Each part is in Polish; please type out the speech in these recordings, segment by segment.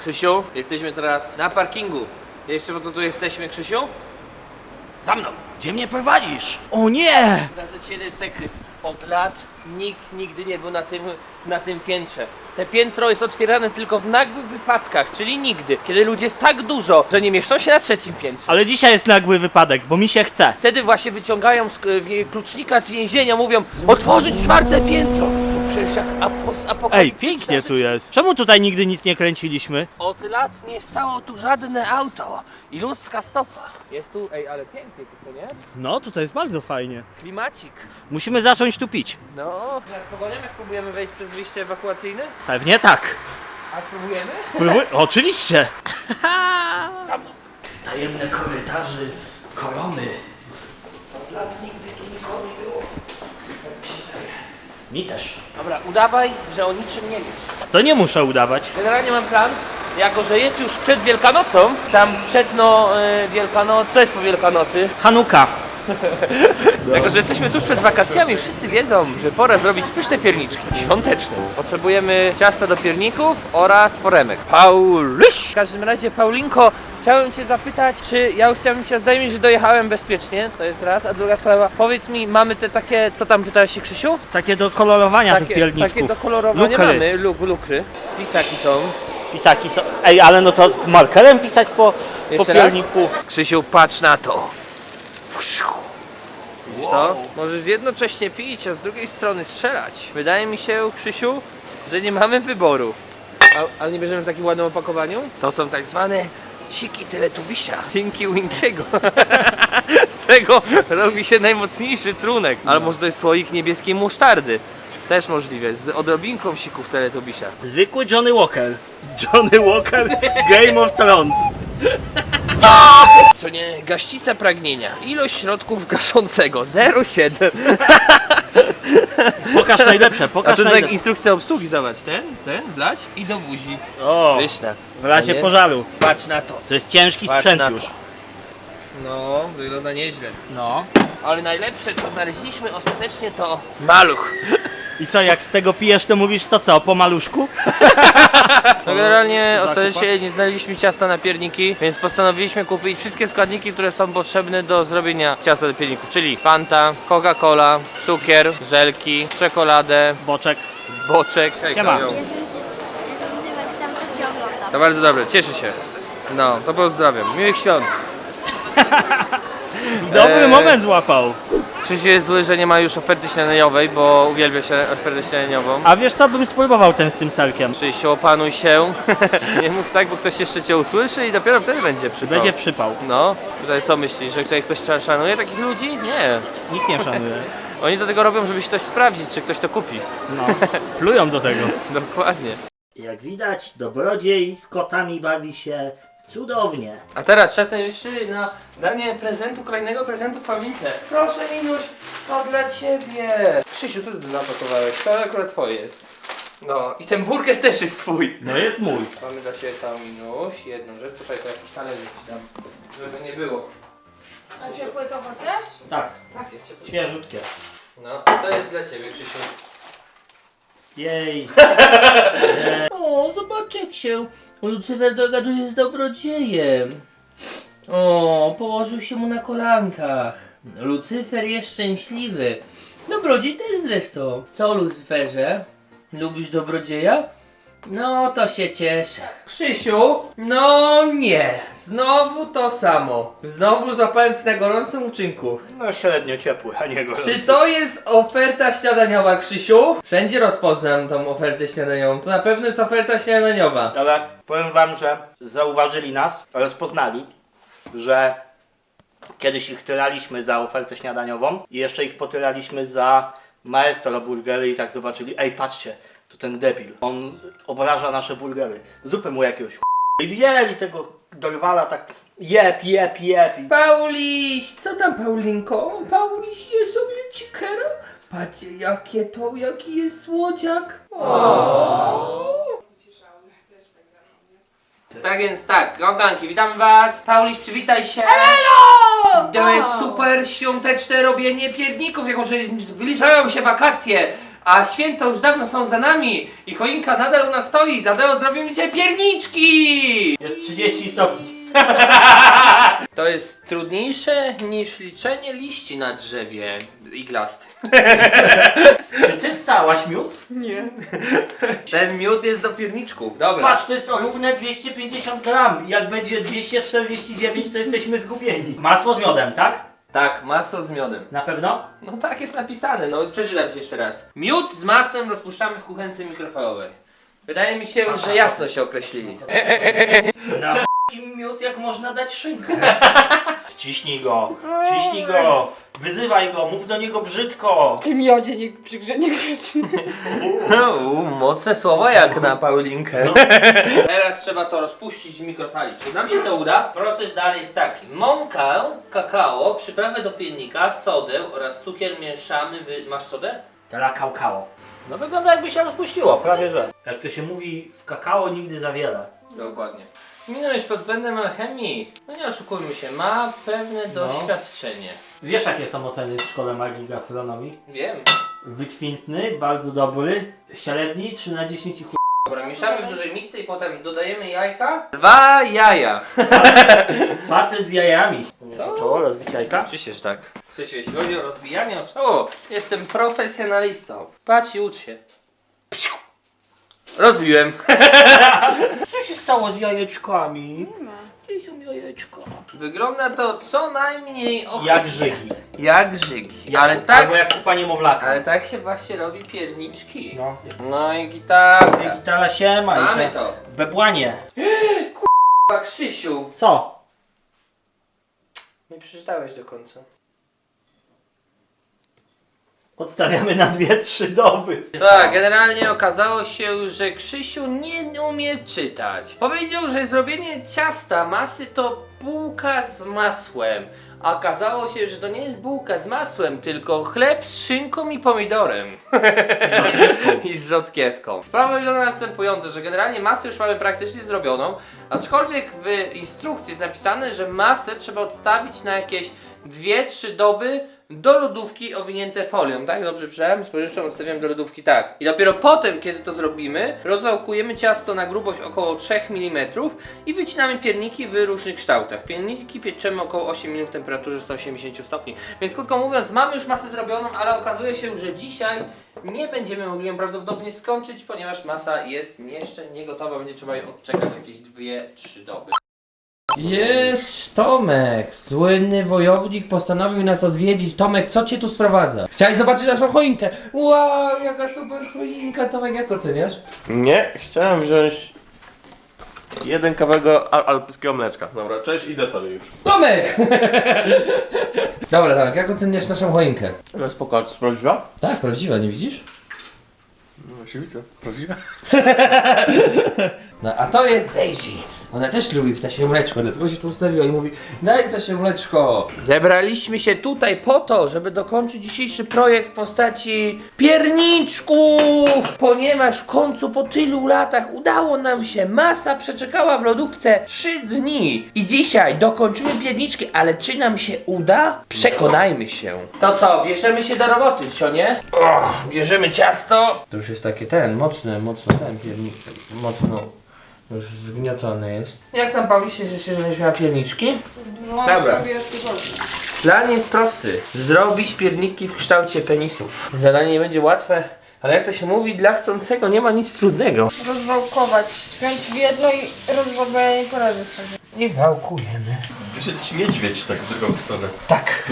Krzysiu, jesteśmy teraz na parkingu. Jeszcze po co tu jesteśmy, Krzysiu? Za mną! Gdzie mnie prowadzisz? O nie! Zdradzę ci jeden sekret. Od lat nikt nigdy nie był na tym, na tym piętrze. Te piętro jest otwierane tylko w nagłych wypadkach, czyli nigdy. Kiedy ludzi jest tak dużo, że nie mieszczą się na trzecim piętrze. Ale dzisiaj jest nagły wypadek, bo mi się chce. Wtedy właśnie wyciągają z, wie- klucznika z więzienia, mówią otworzyć czwarte piętro. To przecież jak apos, Ej, apokaliptyczna pięknie rzecz. tu jest. Czemu tutaj nigdy nic nie kręciliśmy? Od lat nie stało tu żadne auto i ludzka stopa. Jest tu, ej, ale pięknie tu, co nie? No, tutaj jest bardzo fajnie. Klimacik. Musimy zacząć tu pić. No, teraz pogoniamy, jak próbujemy wejść przez wyjście ewakuacyjne? Pewnie tak. A spróbujemy? Spróbuj. Oczywiście. Za mną. Tajemne korytarzy korony. Od lat nigdy tu nikogo nie było. Mi też. Dobra, udawaj, że o niczym nie wiesz. To nie muszę udawać. Generalnie mam plan, jako że jest już przed Wielkanocą, tam przed no e, Wielkanoc, co jest po Wielkanocy? Hanuka. Jako, że jesteśmy tuż przed wakacjami, wszyscy wiedzą, że pora zrobić pyszne pierniczki świąteczne. Potrzebujemy ciasta do pierników oraz foremek. Pauluś! W każdym razie, Paulinko, chciałem Cię zapytać, czy ja chciałem Cię zdać, że dojechałem bezpiecznie, to jest raz, a druga sprawa, powiedz mi, mamy te takie, co tam pytałeś się Krzysiu? Takie do kolorowania tych Takie, pierniczków. takie do kolorowania Lukry. mamy, luk, lukry. Pisaki są. Pisaki są. Ej, ale no to markerem pisać po, po Jeszcze raz? pierniku. Krzysiu, patrz na to. Widzisz to? Możesz jednocześnie pić, a z drugiej strony strzelać. Wydaje mi się, Krzysiu, że nie mamy wyboru. A, ale nie bierzemy w takim ładnym opakowaniu? To są tak zwane siki teletubisia. Tinky Winkiego. z tego robi się najmocniejszy trunek. Ale może to jest słoik niebieskiej musztardy. Też możliwe, z odrobinką sików teletubisia. Zwykły Johnny Walker. Johnny Walker Game of Thrones. Co nie, gaścica pragnienia. Ilość środków gaszącego 0,7. Pokaż najlepsze, A pokaż to jest jak najlepsze. instrukcja obsługi, zobacz. Ten, ten, wlać i do buzi. O, Pyszne. w razie A nie? pożaru. Patrz na to. To jest ciężki Patrz sprzęt na już. No, wygląda nieźle. No. Ale najlepsze, co znaleźliśmy ostatecznie to maluch. I co, jak z tego pijesz, to mówisz to co, po maluszku? No generalnie ostatecznie nie znaleźliśmy ciasta na pierniki, więc postanowiliśmy kupić wszystkie składniki, które są potrzebne do zrobienia ciasta do pierników, czyli Fanta, Coca-Cola, cukier, żelki, czekoladę, Boczek. boczek. Siema. Jestem Dymek, cały czas Cię oglądam. To bardzo dobre, cieszę się. No, to pozdrawiam. Miłych świąt. Dobry Eee. moment złapał. Krzysiu jest zły, że nie ma już oferty śniadaniowej, bo uwielbia się ofertę śniadaniową. A wiesz co, bym spróbował ten z tym serkiem. Krzysiu, opanuj się. nie mów tak, bo ktoś jeszcze cię usłyszy i dopiero wtedy będzie przypał. Będzie przypał. No, tutaj co myślisz, że tutaj ktoś sza- szanuje takich ludzi? Nie. Nikt nie szanuje. Oni do tego robią, żeby się ktoś sprawdzić, czy ktoś to kupi. No. Plują do tego. Dokładnie. Jak widać, dobrodziej z kotami bawi się cudownie. A teraz czas najwyższy na danie prezentu, kolejnego prezentu Paulince. Proszę Minuś, to dla ciebie. Krzysiu, co ty tu napakowałeś? To akurat twoje jest. No i ten burger też jest twój. No jest mój. Mamy dla ciebie tam Minuś, jedną rzecz, tutaj to jakiś talerz ci dam, żeby nie było. A ciepłe to chcesz? Tak, Tak, jest ciepło. świeżutkie. No, to jest dla ciebie, Krzysiu. Jej. O, zobacz jak się Lucyfer dogaduje z dobrodziejem. O, położył się mu na kolankach. Lucyfer jest szczęśliwy. Dobrodziej też zresztą. Co, Lucyferze? Lubisz dobrodzieja? No, to się cieszę. Krzysiu? No nie. Znowu to samo. Znowu zapałem ci na gorącym uczynku. No średnio ciepły, a nie gorący. Czy to jest oferta śniadaniowa, Krzysiu? Wszędzie rozpoznam tą ofertę śniadaniową. To na pewno jest oferta śniadaniowa. Ale powiem wam, że zauważyli nas, rozpoznali, że kiedyś ich tyraliśmy za ofertę śniadaniową i jeszcze ich potyraliśmy za maestro burgery i tak zobaczyli, ej patrzcie, to ten debil, on obraża nasze burgery, zupę mu jakiegoś i wzięli tego dorwala tak jep, jep, jep i Pauliś, co tam Paulinko? Pauliś je sobie cikera? Patrzcie jakie to, jaki jest słodziak. Tak więc tak, koganki, witamy was. Pauliś, przywitaj się. To jest super świąteczne robienie pierników, jako że zbliżają się wakacje. A święta już dawno są za nami i choinka nadal u nas stoi. Dlatego zrobimy dzisiaj pierniczki! Jest 30 stopni. To jest trudniejsze niż liczenie liści na drzewie iglasty. Czy ty ssałaś miód? Nie. Ten miód jest do pierniczków. Dobra. Patrz, to jest równe 250 gram. Jak będzie 249, to jesteśmy zgubieni. Masło z miodem, tak? Tak, masło z miodem. Na pewno? No tak jest napisane, no przeczytam ci jeszcze raz. Miód z masłem rozpuszczamy w kuchence mikrofalowej. Wydaje mi się, że jasno się określili. Ch- im miód, jak można dać szynkę. Ciśnij go, ciśnij go, wyzywaj go, mów do niego brzydko. Ty miodzie nie, przygrze, nie grzeczny. Uuu, mocne słowo jak na Paulinkę. Teraz trzeba to rozpuścić w mikrofali. Czy nam się to uda? Proces dalej jest taki. Mąkę, kakao, przyprawę do piernika, sodę oraz cukier mieszamy. Wy... Masz sodę? Tela kaukało. No wygląda jakby się rozpuściło, prawie że. Jak to się mówi, w kakao nigdy za wiele. Dokładnie. Minąłeś pod względem alchemii. No nie oszukujmy się, ma pewne doświadczenie. Wiesz jakie są oceny w szkole magii gastronomii? Wiem. Wykwintny, bardzo dobry, średni, 3 na 10 i chuj. Dobra, mieszamy w dużej misce i potem dodajemy jajka. Dwa jaja. Facet z jajami. Co? Czoło, rozbić jajka? Oczywiście, że tak. Krzysiu, jeśli chodzi o rozbijanie o czoło, jestem profesjonalistą. Patrz i ucz się. Rozbiłem. Co się stało z jajeczkami? Gdzie są jajeczka? Wygląda to co najmniej och... Jak żygi. jak żygi. Jak, ale tak, Albo jak kupa niemowlaka. ale tak się właśnie robi pierniczki. No. No i gitarka. Gitara siema i Mamy te to. bebłanie. K***a, Krzysiu. Co? Nie przeczytałeś do końca. Odstawiamy na dwie, trzy doby. Tak, generalnie okazało się, że Krzysiu nie umie czytać. Powiedział, że zrobienie ciasta masy to bułka z masłem. A okazało się, że to nie jest bułka z masłem, tylko chleb z szynką i pomidorem. I z rzodkiewką. Sprawa wygląda następująco, że generalnie masę już mamy praktycznie zrobioną, aczkolwiek w instrukcji jest napisane, że masę trzeba odstawić na jakieś 2-3 doby do lodówki owinięte folią, tak? Dobrze przeczytałem? Z pożyczką odstawiam do lodówki tak. I dopiero potem, kiedy to zrobimy, rozwałkujemy ciasto na grubość około 3 mm i wycinamy pierniki w różnych kształtach. Pierniki pieczemy około 8 minut w temperaturze 180 stopni. Więc krótko mówiąc, mamy już masę zrobioną, ale okazuje się, że dzisiaj nie będziemy mogli ją prawdopodobnie skończyć, ponieważ masa jest jeszcze nie gotowa, będzie trzeba jej odczekać jakieś 2-3 doby. Jest Tomek, słynny wojownik postanowił nas odwiedzić. Tomek, co cię tu sprowadza? Chciałeś zobaczyć naszą choinkę. Wow, jaka super choinka. Tomek, jak oceniasz? Nie, chciałem wziąć jeden kawałek al alpejskiego mleczka. Dobra, cześć, idę sobie już. Tomek! Dobra, Tomek, jak oceniasz naszą choinkę? No spoko, to jest prawdziwa? Tak, prawdziwa, nie widzisz? No oczywiście, prawdziwa. No, a to jest Daisy. Ona też lubi ptasie mleczko, dlatego się tu ustawiła i mówi Daj ptasie mleczko. Zebraliśmy się tutaj po to, żeby dokończyć dzisiejszy projekt w postaci pierniczków. Ponieważ w końcu po tylu latach udało nam się. Masa przeczekała w lodówce 3 dni. I dzisiaj dokończymy pierniczki, ale czy nam się uda? Przekonajmy się. To co, bierzemy się do roboty, co nie? O, bierzemy ciasto. To już jest takie ten, mocne, mocno ten piernik, mocno już zgniocony jest. Jak tam Pauli się życzy, żebyś miała pierniczki? No, Dobra. sobie. Plan jest prosty. Zrobić pierniki w kształcie penisów. Zadanie nie będzie łatwe, ale jak to się mówi, dla chcącego nie ma nic trudnego. Rozwałkować, spiąć w jedno i rozwałkowanie po razie sobie. I wałkujemy. Wyszedł ci niedźwiedź tak w drugą stronę. Tak.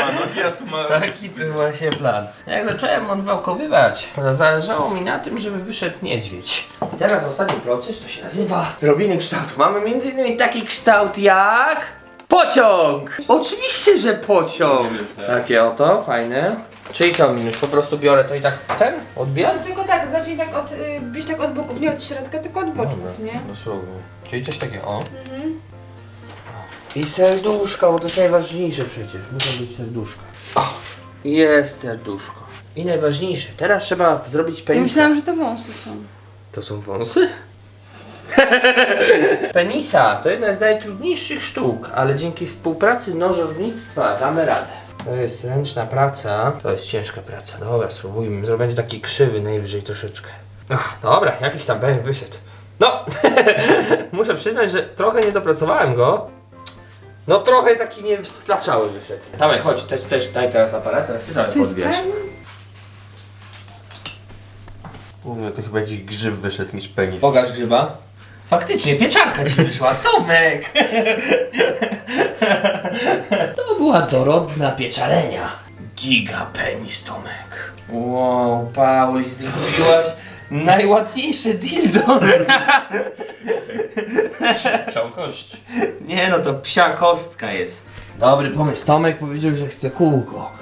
Ma nogi, a tu ma... Taki był właśnie plan. Jak zacząłem odwałkowywać, to zależało mi na tym, żeby wyszedł niedźwiedź. I teraz ostatni proces to się nazywa robienie kształtu. Mamy między innymi taki kształt jak... Pociąg! Oczywiście, że pociąg! Takie oto, fajne. Czyli co, Minuś, po prostu biorę to i tak ten odbijam? Tylko tak, zacznij tak od, y, bierz tak od boków, nie od środka, tylko od boczków, nie? Dosłownie. Czyli coś takiego, o. I serduszka, bo to jest najważniejsze przecież. Muszą być serduszka. O, jest serduszko. I najważniejsze, teraz trzeba zrobić Ja penisa. myślałam, że to wąsy są. To są wąsy? penisa to jedna z najtrudniejszych sztuk, ale dzięki współpracy nożownictwa damy radę. To jest ręczna praca. To jest ciężka praca. Dobra, spróbujmy. Zrobię będzie taki krzywy najwyżej troszeczkę. Ach, dobra, jakiś tam pęk wyszedł. No, muszę przyznać, że trochę nie dopracowałem go. No trochę taki nie wslaczały wyszedł. Dawaj, chodź, też, też daj teraz aparat, teraz ty teraz To jest podbierz. penis? Mówię, to chyba jakiś grzyb wyszedł niż penis. Pokaż grzyba. Faktycznie, pieczarka ci wyszła. Tomek! To była dorodna pieczarenia. Giga penis, Tomek. Wow, Paulis, zrobiłaś najładniejsze dildo. Ciałkość. Nie no, to psia kostka jest. Dobry pomysł. Tomek powiedział, że chce kółko.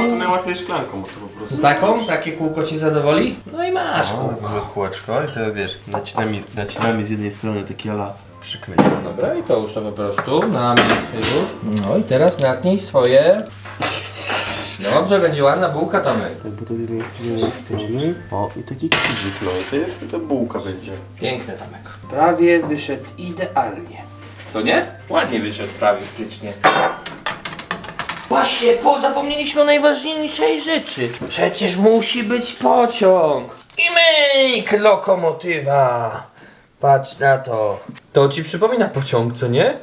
No to najłatwiej szklanką, bo to po prostu... Taką? Takie kółko cię zadowoli? No i masz O, kółko. mamy kółeczko i teraz wiesz, nacinamy, nacinamy z jednej strony taki ala przyklej. Dobra, i połóż to po prostu na miejsce już. No i teraz natnij swoje. Dobrze, będzie ładna bułka, Tomek. Tak, bo to jednej strony. O, i taki krzyżyk, no i to jest taka bułka będzie. Piękny Tomek. Prawie wyszedł idealnie. Co nie? Ładnie wyszedł prawie stycznie. Właśnie, po, zapomnieliśmy o najważniejszej rzeczy. Przecież musi być pociąg. I myk, lokomotywa. Patrz na to. To ci przypomina pociąg, co nie?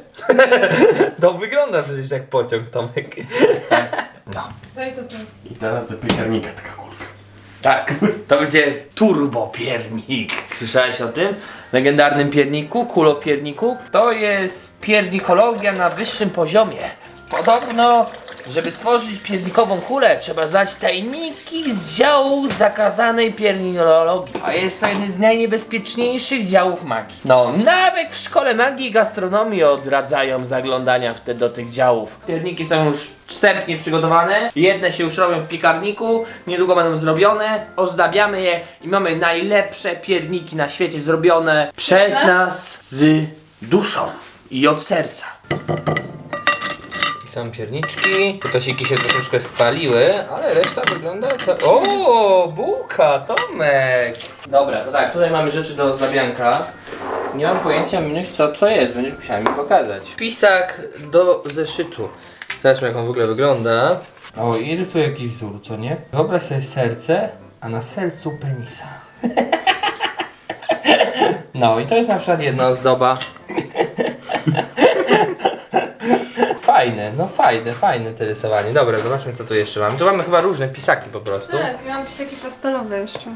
to wygląda przecież jak pociąg, Tomek. no. Daj to tu. I teraz do piekarnika taka kulka. Tak, to będzie turbopiernik. Słyszałeś o tym? Legendarnym pierniku, kulopierniku? To jest piernikologia na wyższym poziomie. Podobno, żeby stworzyć piernikową kulę, trzeba znać tajniki z działu zakazanej piernikologii. A jest to jeden z najniebezpieczniejszych działów magii. No, nawet w szkole magii i gastronomii odradzają zaglądania w te, do tych działów. Pierniki są już wstępnie przygotowane. Jedne się już robią w piekarniku, niedługo będą zrobione. Ozdabiamy je i mamy najlepsze pierniki na świecie zrobione przez nas z duszą i od serca. Są pierniczki. Kutosiki się troszeczkę spaliły, ale reszta wygląda co... O, bułka, Tomek! Dobra, to tak, tutaj mamy rzeczy do ozdabianka. Nie mam pojęcia, Minuś, co, co jest, będziesz musiała mi pokazać. Pisak do zeszytu. Zobaczmy, jak on w ogóle wygląda. O, i rysuję jakiś wzór, co nie? Wyobraź sobie serce, a na sercu penisa. No i to jest na przykład jedna ozdoba. Fajne, no fajne, fajne to rysowanie. Dobra, zobaczmy co tu jeszcze mamy. Tu mamy chyba różne pisaki po prostu. Tak, miałam pisaki pastelowe jeszcze.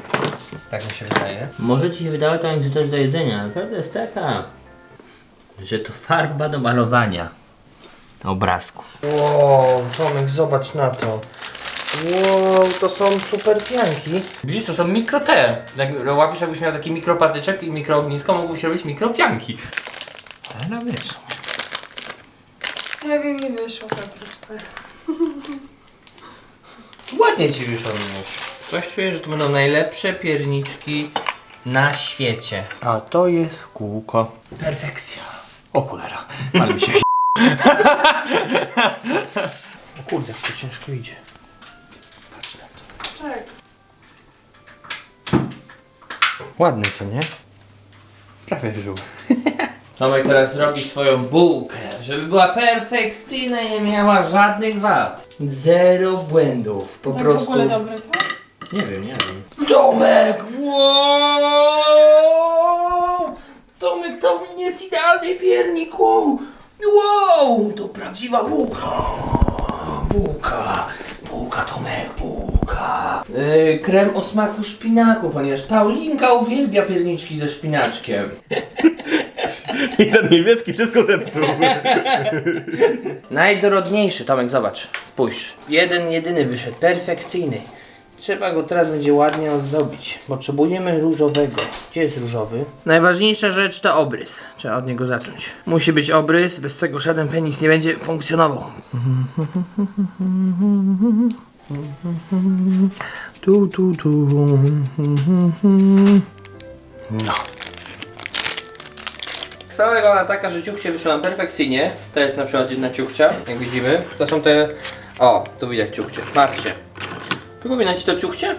Tak mi się wydaje. Może ci się wydało tak, że to jest do jedzenia, ale prawda jest taka, że to farba do malowania obrazków. Wow, Tomek, zobacz na to. Wow, to są super pianki. Widzisz, to są mikro te. Jak łapiesz, jakbyś miał taki mikropatyczek i mikroognisko, mógłbyś robić mikropianki. Ale no wiesz. Wyszło tak. Ładnie ci wyszło. Coś czuję, że to będą najlepsze pierniczki na świecie. A to jest kółko. Perfekcja. O cholera, ale mi się O kurde, jak to ciężko idzie. Patrz na to. Tak. Ładny to, nie? Prawie żół. Tomek teraz zrobi swoją bułkę, żeby była perfekcyjna i nie miała żadnych wad. Zero błędów, po tak prostu. w ogóle dobre, tak? Nie wiem, nie wiem. Tomek! Wow! Tomek to jest idealny piernik! Wow! wow! To prawdziwa bułka! Bułka! Bułka, Tomek, bułka! Yy, krem o smaku szpinaku, ponieważ Paulinka uwielbia pierniczki ze szpinaczkiem. I ten niemiecki wszystko zepsuł. Najdorodniejszy, Tomek, zobacz, spójrz. Jeden, jedyny wyszedł, perfekcyjny. Trzeba go teraz będzie ładnie ozdobić. Potrzebujemy różowego. Gdzie jest różowy? Najważniejsza rzecz to obrys. Trzeba od niego zacząć. Musi być obrys, bez czego żaden penis nie będzie funkcjonował. Tu, tu, tu. No. Sprawa wygląda taka, że ciuchcie wyszło nam perfekcyjnie. To jest na przykład jedna ciuchcia, jak widzimy. To są te... O, tu widać ciuchcie. Patrzcie. Przypomina ci to ciuchcie?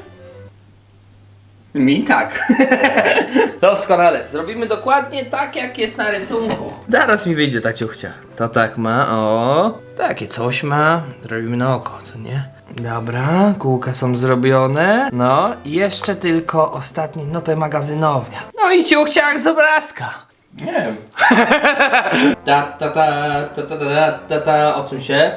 Mi tak. Doskonale. Zrobimy dokładnie tak, jak jest na rysunku. Zaraz mi wyjdzie ta ciuchcia. To tak ma, o. Takie coś ma. Zrobimy na oko, co nie? Dobra, kółka są zrobione. No, i jeszcze tylko ostatni, no to magazynownia. No i ciuchcia jak z obrazka. Nie wiem. Ta ta ta ta ta ta ta ta odsuń się.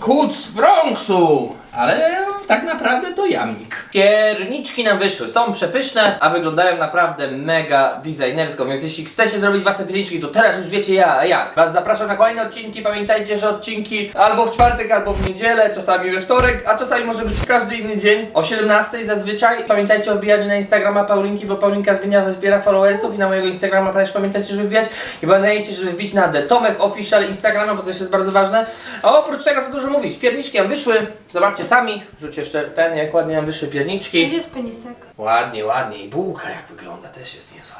Kut z Bronxu! Ale tak naprawdę to jamnik. Pierniczki nam wyszły, są przepyszne, a wyglądają naprawdę mega designersko, więc jeśli chcecie zrobić własne pierniczki, to teraz już wiecie ja, jak. Was zapraszam na kolejne odcinki, pamiętajcie, że odcinki albo w czwartek, albo w niedzielę, czasami we wtorek, a czasami może być każdy inny dzień, o 17 zazwyczaj. Pamiętajcie o wbijaniu na Instagrama Paulinki, bo Paulinka zmienia, zbiera followersów i na mojego Instagrama też pamiętajcie, żeby wbijać i pamiętajcie, żeby wbić na The Tomek Official Instagrama, bo to też jest bardzo ważne. A oprócz tego, co dużo mówić, pierniczki nam wyszły, zobaczcie sami, rzuć jeszcze ten, jak ładnie nam wyszły pierniczki. Gdzie jest penisek? Ładnie, ładnie i bułka jak wygląda też jest niezła.